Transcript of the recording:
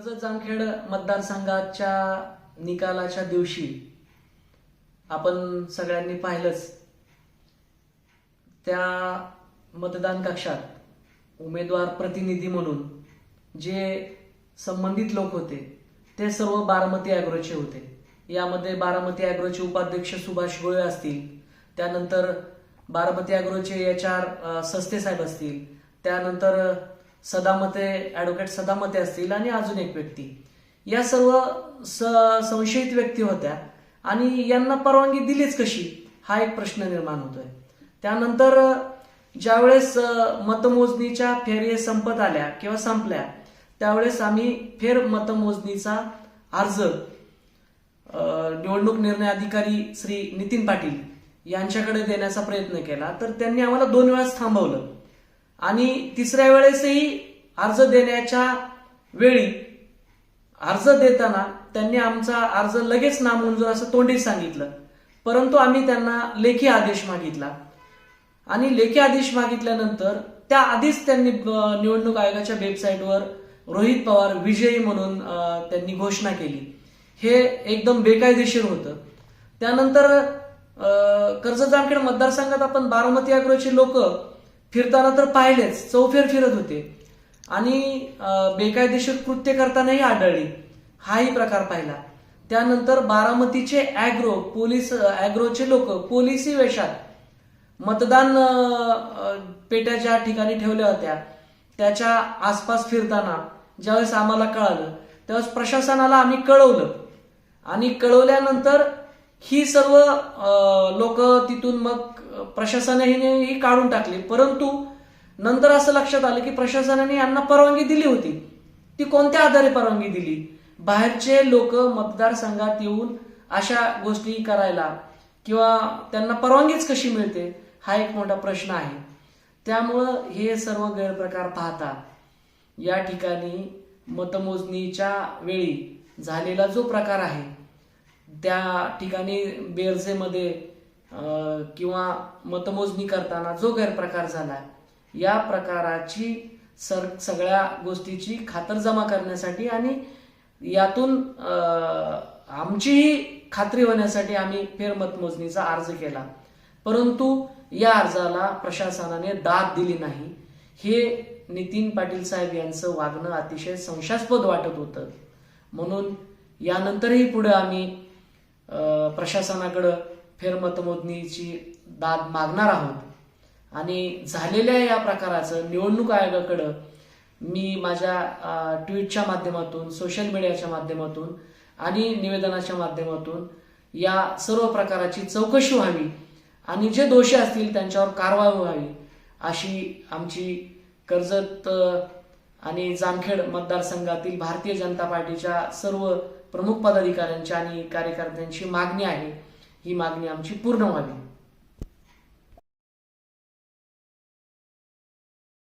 कर्जत जामखेड मतदारसंघाच्या निकालाच्या दिवशी आपण सगळ्यांनी पाहिलंच त्या मतदान कक्षात उमेदवार प्रतिनिधी म्हणून जे संबंधित लोक होते ते सर्व बारामती अॅग्रोचे होते. यामध्ये बारामती अॅग्रोचे उपाध्यक्ष सुभाष गोळे असतील त्यानंतर बारामती अॅग्रोचे एच आर सस्ते साहेब असतील त्यानंतर सदामते ॲडव्होकेट सदामते असतील आणि अजून एक व्यक्ती. या सर्व स संशयित व्यक्ती होत्या आणि यांना परवानगी दिलीच कशी? हा एक प्रश्न निर्माण होतोय. त्यानंतर ज्यावेळेस मतमोजणीच्या फेरी संपत आल्या किंवा संपल्या त्यावेळेस आम्ही फेर मतमोजणीचा अर्ज निवडणूक निर्णय अधिकारी श्री नितीन पाटील यांच्याकडे देण्याचा प्रयत्न केला. तर त्यांनी आम्हाला दोन वेळाच थांबवलं. आणि तिसऱ्या वेळेसही अर्ज देण्याच्या वेळी अर्ज देताना त्यांनी आमचा अर्ज लगेच नामंजूर असं तोंडी सांगितलं. परंतु आम्ही त्यांना लेखी आदेश मागितला. आणि लेखी आदेश मागितल्यानंतर त्या आधीच त्यांनी निवडणूक आयोगाच्या वेबसाईटवर रोहित पवार विजयी म्हणून त्यांनी घोषणा केली. हे एकदम बेकायदेशीर होतं. त्यानंतर कर्ज जामखेड मतदारसंघात आपण बारामती अग्रोचे लोक फिरताना तर पाहिलेच चौफेर फिरत होते. आणि बेकायदेशीर कृत्य करतानाही आढळली. हाही प्रकार पाहिला. त्यानंतर बारामतीचे अॅग्रो पोलीस अॅग्रोचे लोक पोलिसी वेशात मतदान पेट्याच्या पेट्या ज्या ठिकाणी ठेवल्या होत्या. त्याच्या आसपास फिरताना ज्यावेळेस आम्हाला कळालं त्यावेळेस प्रशासनाला आम्ही कळवलं. आणि कळवल्यानंतर ही सर्व लोक तिथून मग प्रशासनाने काढून टाकली. परंतु नंतर असं लक्षात आलं की प्रशासनाने यांना परवानगी दिली होती. ती कोणत्या आधारे परवानगी दिली? बाहेरचे लोक मतदारसंघात येऊन अशा गोष्टी करायला किंवा त्यांना परवानगीच कशी मिळते हा एक मोठा प्रश्न आहे. त्यामुळं हे सर्व गैरप्रकार पाहता या ठिकाणी मतमोजणीच्या वेळी झालेला जो प्रकार आहे त्या ठिकाणी बेरजेमध्ये किंवा मतमोजणी करताना जो गैरप्रकार झाला या प्रकाराची सर सगळ्या गोष्टीची खातरजमा करण्यासाठी आणि यातून आमचीही खात्री होण्यासाठी आम्ही फेरमतमोजणीचा अर्ज केला. परंतु या अर्जाला प्रशासनाने दाद दिली नाही. हे नितीन पाटील साहेब यांचं वागणं अतिशय संशयास्पद वाटत होतं. म्हणून यानंतरही पुढे आम्ही प्रशासनाकडं फेरमतमोजणीची दाद मागणार आहोत. आणि झालेल्या या प्रकाराचं निवडणूक आयोगाकडं मी माझ्या ट्विटच्या माध्यमातून सोशल मीडियाच्या माध्यमातून आणि निवेदनाच्या माध्यमातून या सर्व प्रकाराची चौकशी व्हावी आणि जे दोषी असतील त्यांच्यावर कारवाई व्हावी अशी आमची कर्जत आणि जामखेड मतदारसंघातील भारतीय जनता पार्टीच्या सर्व प्रमुख पदाधिकाऱ्यांची आणि कार्यकर्त्यांची मागणी आहे. ही मागणी आमची पूर्ण व्हावी